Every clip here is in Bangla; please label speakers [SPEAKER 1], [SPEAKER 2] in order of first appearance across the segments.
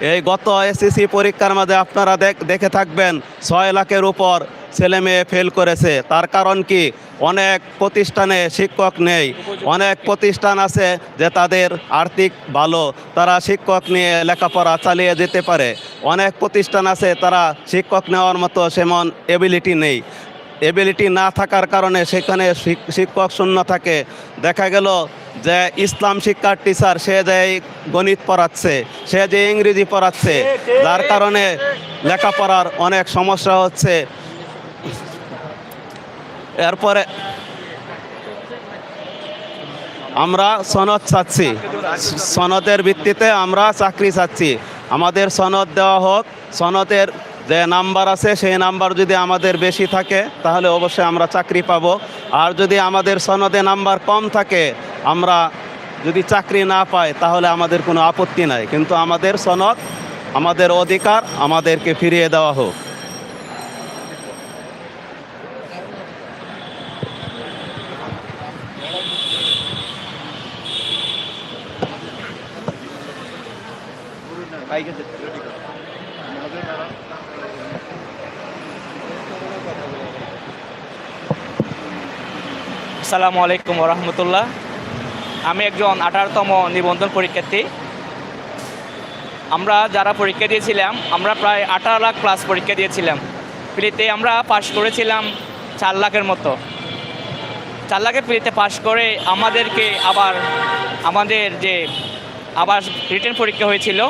[SPEAKER 1] এই গত এসএসসি পরীক্ষার মাঝে আপনারা দেখ- থাকবেন ছয় লাখের উপর ছেলে মেয়ে ফেল করেছে। তার কারণ কি? অনেক প্রতিষ্ঠানে শিক্ষক নেই। অনেক প্রতিষ্ঠান আছে যে তাদের আর্থিক ভালো, তারা শিক্ষক নিয়ে লেখাপড়া চালিয়ে যেতে পারে। অনেক প্রতিষ্ঠান আছে তারা শিক্ষক নেওয়ার মতো সেমন এবিলিটি নেই। এবিলিটি না থাকার কারণে সেখানে শিক- শিক্ষক শূন্য থাকে। দেখা গেল যে ইসলাম শিক্ষার টিচার সে যে গণিত পড়াচ্ছে, সে যে ইংরেজি পড়াচ্ছে, যার কারণে লেখাপড়ার অনেক সমস্যা হচ্ছে। এরপরে আমরা সনদ চাচ্ছি। সনদের ভিত্তিতে আমরা চাকরি চাচ্ছি। আমাদের সনদ দেওয়া হোক, সনদের যে নাম্বার আছে, সেই নাম্বার যদি আমাদের বেশি থাকে, তাহলে অবশ্যই আমরা চাকরি পাব। আর যদি আমাদের সনদে নাম্বার কম থাকে, আমরা যদি চাকরি না পাই, তাহলে আমাদের কোনো আপত্তি নাই। কিন্তু আমাদের সনদ, আমাদের অধিকার আমাদেরকে ফিরিয়ে দেওয়া হোক।
[SPEAKER 2] আসসালামু আলাইকুম রহমতুল্লাহ আমি একজন আঠারোতম নিবন্ধন পরীক্ষার্থী। আমরা যারা পরীক্ষা দিয়েছিলাম, আমরা প্রায় আঠারো লাখ প্লাস পরীক্ষা দিয়েছিলাম। ফ্রিতে আমরা পাশ করেছিলাম চার লাখের মতো। চার লাখের ফ্রিতে পাশ করে আমাদেরকে আবার, আমাদের যে আবার রিটার্ন পরীক্ষা হয়েছিল,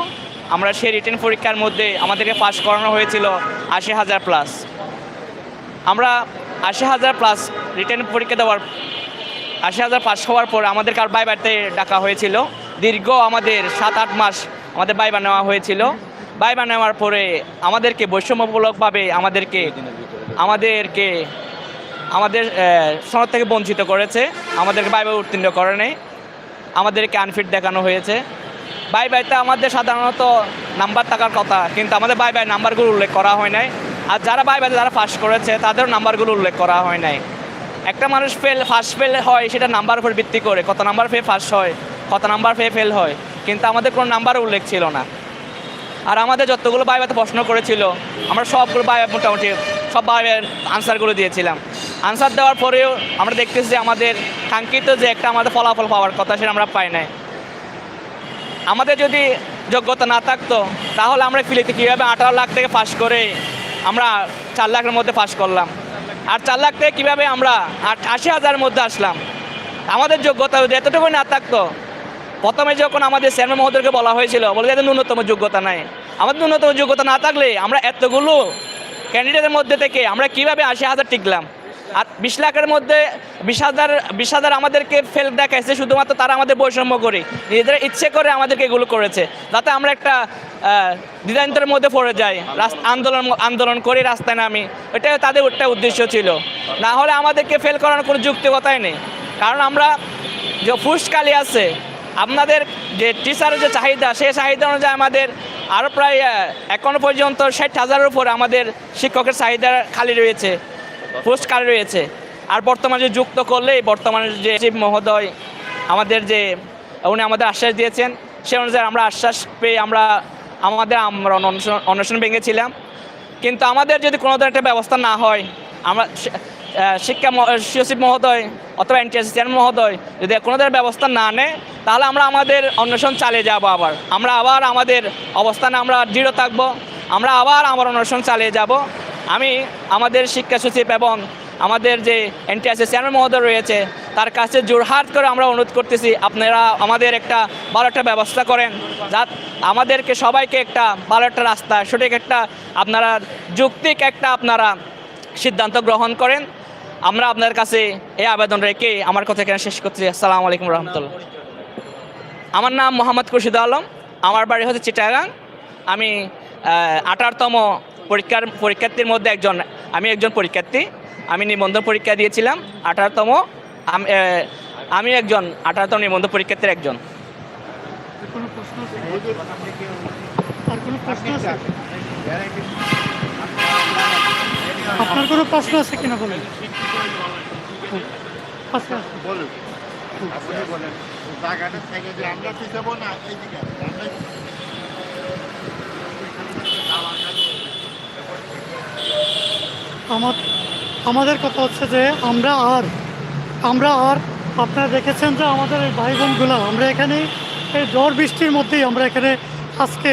[SPEAKER 2] আমরা সেই রিটেন পরীক্ষার মধ্যে আমাদেরকে পাশ করানো হয়েছিল আশি হাজার প্লাস আমরা আশি হাজার প্লাস রিটার্ন পরীক্ষা দেওয়ার, আশি হাজার পাস হওয়ার পর আমাদেরকে আর বাইবারতে ডাকা হয়েছিল। দীর্ঘ আমাদের সাত আট মাস আমাদের বাইবা নেওয়া হয়েছিল। বাইবা নেওয়ার পরে আমাদেরকে বৈষম্যমূলকভাবে আমাদেরকে আমাদেরকে, আমাদের সনদ থেকে বঞ্চিত করেছে। আমাদেরকে বাইবা উত্তীর্ণ করে নেই আমাদেরকে আনফিট দেখানো হয়েছে। বাই বাইতে আমাদের সাধারণত নাম্বার থাকার কথা, কিন্তু আমাদের বাই বাই নাম্বারগুলো উল্লেখ করা হয় নাই। আর যারা বাই বাইতে যারা পাস করেছে তাদের নাম্বারগুলো উল্লেখ করা হয় নাই। একটা মানুষ ফেল ফার্স্ট ফেল হয়, সেটা নাম্বার উপর ভিত্তি করে। কত নাম্বার পেয়ে ফার্স্ট হয়, কত নাম্বার পেয়ে ফেল হয়। কিন্তু আমাদের কোনো নাম্বার উল্লেখ ছিল না। আর আমাদের যতগুলো বাইবাতে প্রশ্ন করেছিল, আমরা সবগুলো বাই মোটামুটি সব বাইবের আনসারগুলো দিয়েছিলাম। আনসার দেওয়ার পরেও আমরা দেখতেছি যে আমাদের কাঙ্ক্ষিত যে একটা আমাদের ফলাফল পাওয়ার কথা, সেটা আমরা পাই নাই। আমাদের যদি যোগ্যতা না থাকতো, তাহলে আমরা ফিলিতে কীভাবে আঠারো লাখ থেকে পাস করে আমরা চার লাখের মধ্যে পাস করলাম। আর চার লাখ থেকে কীভাবে আমরা আশি হাজারের মধ্যে আসলাম? আমাদের যোগ্যতা যদি এতটুকু না থাকতো, প্রথমে যখন আমাদের চেয়ারম্যান মহোদয়কে বলা হয়েছিল, বলে যে ন্যূনতম যোগ্যতা নাই। আমাদের ন্যূনতম যোগ্যতা না থাকলে আমরা এতগুলো ক্যান্ডিডেটের মধ্যে থেকে আমরা কীভাবে আশি হাজার টিকলাম? আর বিশ লাখের মধ্যে বিশ হাজার বিশ হাজার আমাদেরকে ফেল দেখাইছে, শুধুমাত্র তারা আমাদের বৈষম্য করে, নিজেদের ইচ্ছে করে আমাদেরকে এগুলো করেছে। যাতে আমরা একটা আহ, দ্বিধান্তরের মধ্যে পড়ে যায়। আন্দোলন আন্দোলন করে রাস্তায় নামি। এটাই তাদের ওটা উদ্দেশ্য ছিল। না হলে আমাদেরকে ফেল করানোর কোনো যুক্তিকতাই নেই। কারণ আমরা যে ফুসকালি আছে আপনাদের যে টিচারের যে চাহিদা সেই চাহিদা অনুযায়ী আমাদের আরও প্রায় এখনও পর্যন্ত ষাট হাজারের উপর আমাদের শিক্ষকের চাহিদা খালি রয়েছে পোস্ট রয়েছে। আর বর্তমানে যুক্ত করলে বর্তমানে যে শিব মহোদয় আমাদের যে উনি আমাদের আশ্বাস দিয়েছেন সে অনুযায়ী আমরা আশ্বাস পেয়ে আমরা আমাদের আমরা অনশন- ভেঙেছিলাম। কিন্তু আমাদের যদি কোনো ধরনের একটা ব্যবস্থা না হয়, আমরা শিক্ষা সচিব মহোদয় অথবা এনটিএসসি চেয়ারম্যান মহোদয় যদি কোনো ধরনের ব্যবস্থা না নেয়, তাহলে আমরা আমাদের অন্বেষণ চালিয়ে যাব আবার। আমরা আবার আমাদের অবস্থানে আমরা দৃঢ় থাকব। আমরা আবার আমার অন্বেষণ চালিয়ে যাব। আমি আমাদের শিক্ষা সচিব এবং আমাদের যে এনটিএসসি চেয়ারম্যান মহোদয় রয়েছে তার কাছে জোরহাট করে আমরা অনুরোধ করতেছি, আপনারা আমাদের একটা ভালো একটা ব্যবস্থা করেন যা আমাদেরকে সবাইকে একটা ভালো একটা রাস্তা, সঠিক একটা আপনারা যৌক্তিক একটা আপনারা সিদ্ধান্ত গ্রহণ করেন। আমরা আপনার কাছে এই আবেদন রেখে আমার কথা এখানে শেষ করছি। আসসালামু আলাইকুম রহমতুল্লাহ। আমার নাম মোহাম্মদ খুরশিদ আলম, আমার বাড়ি হচ্ছে চিটাগাং। আমি আঠারোতম পরীক্ষার, পরীক্ষার্থীর মধ্যে একজন, আমি একজন পরীক্ষার্থী। আমি নিবন্ধন পরীক্ষা দিয়েছিলাম, আঠারোতম আমি একজন আঠারোতম নিবন্ধ পরীক্ষার্থীর একজন।
[SPEAKER 3] আপনার কোনো প্রশ্ন আছে কিনা বলেন?
[SPEAKER 4] আমার
[SPEAKER 3] আমাদের কথা হচ্ছে যে আমরা আর আমরা আর আপনারা দেখেছেন যে আমাদের এই ভাই বোনগুলো আমরা এখানে এই ঝড় বৃষ্টির মধ্যেই আমরা এখানে আজকে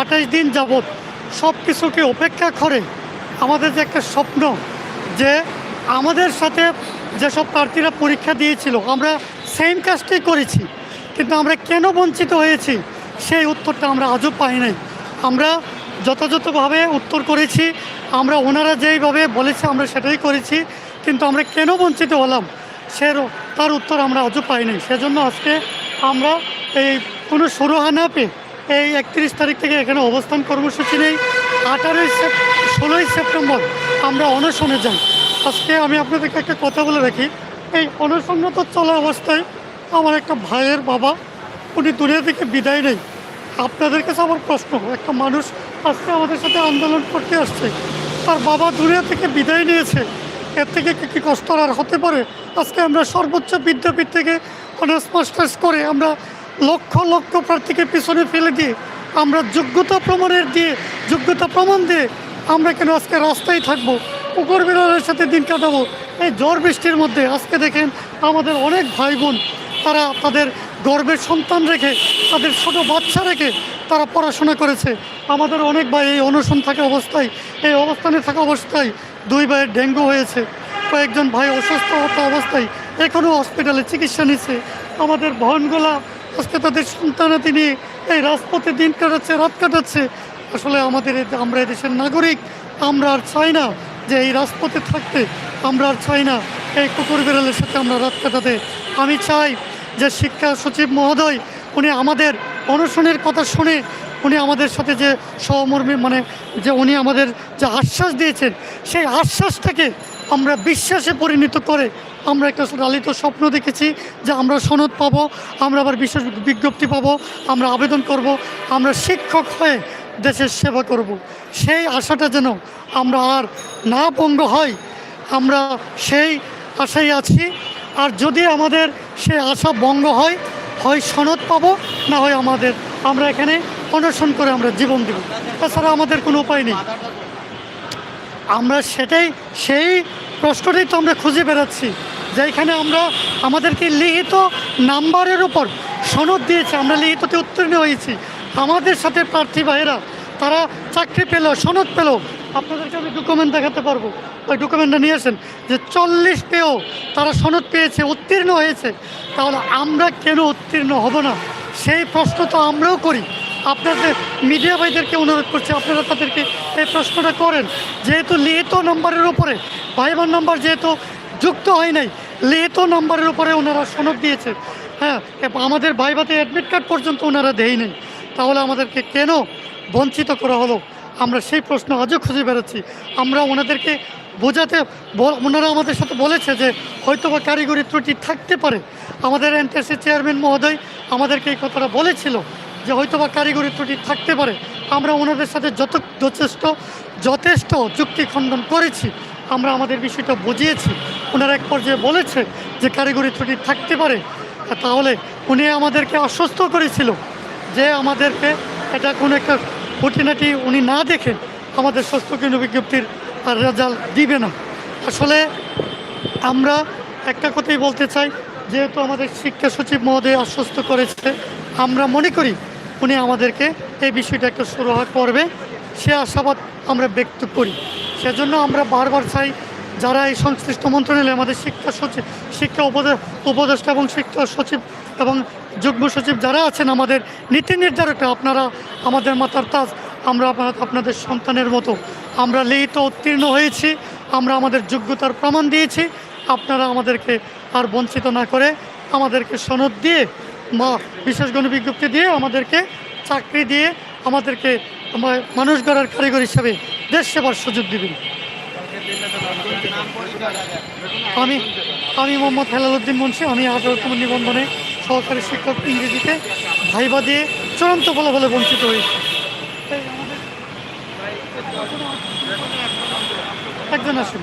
[SPEAKER 3] আঠাশ দিন যাবৎ সব কিছুকে উপেক্ষা করে আমাদের যে একটা স্বপ্ন, যে আমাদের সাথে যেসব প্রার্থীরা পরীক্ষা দিয়েছিল, আমরা সেম কাজটাই করেছি, কিন্তু আমরা কেন বঞ্চিত হয়েছি সেই উত্তরটা আমরা আজও পাই নাই। আমরা যথাযথভাবে উত্তর করেছি, আমরা ওনারা যেইভাবে বলেছে আমরা সেটাই করেছি, কিন্তু আমরা কেন বঞ্চিত হলাম? সে তার উত্তর আমরা আজও পাইনি। সেজন্য আজকে আমরা এই কোনো সুরাহা না পেয়ে এই একত্রিশ তারিখ থেকে এখানে অবস্থান কর্মসূচি নেই। আঠারোই ষোলোই সেপ্টেম্বর আমরা অনশনে যাই। আজকে আমি আপনাদেরকে একটা কথা বলে রাখি। এই অনশনরত চলা অবস্থায় আমার একটা ভাইয়ের বাবা, উনি দুনিয়া থেকে বিদায় নেই। আপনাদের কাছে আমার প্রশ্ন, একটা মানুষ আজকে আমাদের সাথে আন্দোলন করতে আসছে, তার বাবা দুনিয়া থেকে বিদায় নিয়েছে এর থেকে কি কি কষ্ট আর হতে পারে? আজকে আমরা সর্বোচ্চ বিদ্যাপীঠ থেকে অনার্স মাস্টার্স করে আমরা লক্ষ লক্ষ প্রার্থীকে পিছনে ফেলে দিয়ে আমরা যোগ্যতা প্রমাণের দিয়ে, যোগ্যতা প্রমাণ দিয়ে আমরা কেন আজকে রাস্তায় থাকব? কুকুর বিড়ালের সাথে দিন কাটাবো? এই ঝড় বৃষ্টির মধ্যে আজকে দেখেন আমাদের অনেক ভাই বোন, তারা তাদের গর্বের সন্তান রেখে, তাদের ছোট বাচ্চা রেখে তারা পড়াশোনা করেছে। আমাদের অনেক ভাই এই অনশন থাকা অবস্থায়, এই অবস্থানে থাকা অবস্থায় দুই ভাইয়ের ডেঙ্গু হয়েছে। কয়েকজন ভাই অসুস্থ হওয়া অবস্থায় এখনও হসপিটালে চিকিৎসা নিচ্ছে। আমাদের বহনগুলা আজকে তাদের সন্তানাতি নিয়ে এই রাজপথে দিন কাটাচ্ছে, রাত কাটাচ্ছে। আসলে আমাদের আমরা এদেশের নাগরিক, আমরা আর চাই না যে এই রাজপথে থাকতে, আমরা আর চাই না এই কুকুর বিড়ালের সাথে আমরা রাত কাটাতে। আমি চাই যে শিক্ষা সচিব মহোদয়, উনি আমাদের অনশনের কথা শুনে উনি আমাদের সাথে যে সহমর্মী মানে যে উনি আমাদের যে আশ্বাস দিয়েছেন, সেই আশ্বাসটাকে আমরা বিশ্বাসে পরিণত করে আমরা একটা লালিত স্বপ্ন দেখেছি যে আমরা সনদ পাবো, আমরা আবার বিশেষ বিজ্ঞপ্তি পাবো, আমরা আবেদন করব, আমরা শিক্ষক হয়ে দেশের সেবা করব। সেই আশাটা যেন আমরা আর না পঙ্গ হয় আমরা সেই আশায় আছি। আর যদি আমাদের সেই আশা ভঙ্গ হয় হয় সনদ পাবো, না হয় আমাদের। আমরা এখানে অনশন করে আমরা জীবন দেব। তাছাড়া আমাদের কোনো উপায় নেই। আমরা সেটাই, সেই প্রশ্নটাই তো আমরা খুঁজে বেড়াচ্ছি যেখানে আমরা আমাদেরকে লিখিত নাম্বারের উপর সনদ দিয়েছে। আমরা লিখিততে উত্তীর্ণ হয়েছি। আমাদের সাথে প্রার্থী ভাইয়েরা তারা চাকরি পেল, সনদ পেল। আপনাদেরকে আমি ডকুমেন্ট দেখাতে পারব। ওই ডকুমেন্টটা নিয়ে আসেন যে চল্লিশ পেয়েও তারা সনদ পেয়েছে, উত্তীর্ণ হয়েছে। তাহলে আমরা কেন উত্তীর্ণ হব না? সেই প্রশ্ন তো আমরাও করি। আপনাদের মিডিয়া ভাইদেরকে অনুরোধ করছি, আপনারা তাদেরকে এই প্রশ্নটা করেন। যেহেতু লিখিত নম্বরের উপরে, ভাইবার নাম্বার যেহেতু যুক্ত হয় নাই, লিখিত নম্বরের উপরে ওনারা সনদ দিয়েছে। হ্যাঁ আমাদের ভাইবাতে অ্যাডমিট কার্ড পর্যন্ত ওনারা দেয় নেই তাহলে আমাদেরকে কেন বঞ্চিত করা হলো। আমরা সেই প্রশ্ন আজও খুঁজে বেড়াচ্ছি। আমরা ওনাদেরকে বোঝাতে ওনারা আমাদের সাথে বলেছে যে হয়তো বা কারিগরি ত্রুটি থাকতে পারে। আমাদের এনটিএসসি চেয়ারম্যান মহোদয় আমাদেরকে এই কথাটা বলেছিল যে হয়তো বা কারিগরি ত্রুটি থাকতে পারে। আমরা ওনাদের সাথে যত যথেষ্ট যথেষ্ট যুক্তি খণ্ডন করেছি। আমরা আমাদের বিষয়টা বুঝিয়েছি। ওনারা এক পর্যায়ে বলেছে যে কারিগরি ত্রুটি থাকতে পারে। তাহলে উনি আমাদেরকে আশ্বস্ত করেছিল যে আমাদেরকে এটা কোনো একটা খুঁটিনাটি উনি না দেখে আমাদের স্বাস্থ্যকেন্দ্র বিজ্ঞপ্তির রেজাল্ট দিবে না। আসলে আমরা একটা কথাই বলতে চাই, যেহেতু আমাদের শিক্ষা সচিব মহোদয় আশ্বস্ত করেছে, আমরা মনে করি উনি আমাদেরকে এই বিষয়টা একটা সুরাহা করবে। সে আশাবাদ আমরা ব্যক্ত করি। সেজন্য আমরা বারবার চাই যারা এই সংশ্লিষ্ট মন্ত্রণালয়ে আমাদের শিক্ষা সচিব শিক্ষা উপদে, উপদেষ্টা এবং শিক্ষা সচিব এবং যুগ্ম সচিব যারা আছেন আমাদের নীতি নির্ধারকরা, আপনারা আমাদের মাথার তাজ, আমরা আপনার আপনাদের সন্তানের মতো। আমরা লিখিত উত্তীর্ণ হয়েছি, আমরা আমাদের যোগ্যতার প্রমাণ দিয়েছি, আপনারা আমাদেরকে আর বঞ্চিত না করে আমাদেরকে সনদ দিয়ে, মা বিশেষ গণবিজ্ঞপ্তি দিয়ে আমাদেরকে চাকরি দিয়ে আমাদেরকে আমা- মানুষ গড়ার কারিগর হিসাবে দেশ সেবার সুযোগ দিবেন। আমি আমি মোহাম্মদ হেলালুদ্দিন মুন্সি, আমি আঠারোতম নিবন্ধনে সহকারী শিক্ষক ইংরেজিতে ভাইবা দিয়ে চূড়ান্ত ফলাফলে বঞ্চিত হয়েছি। একজন আসুন।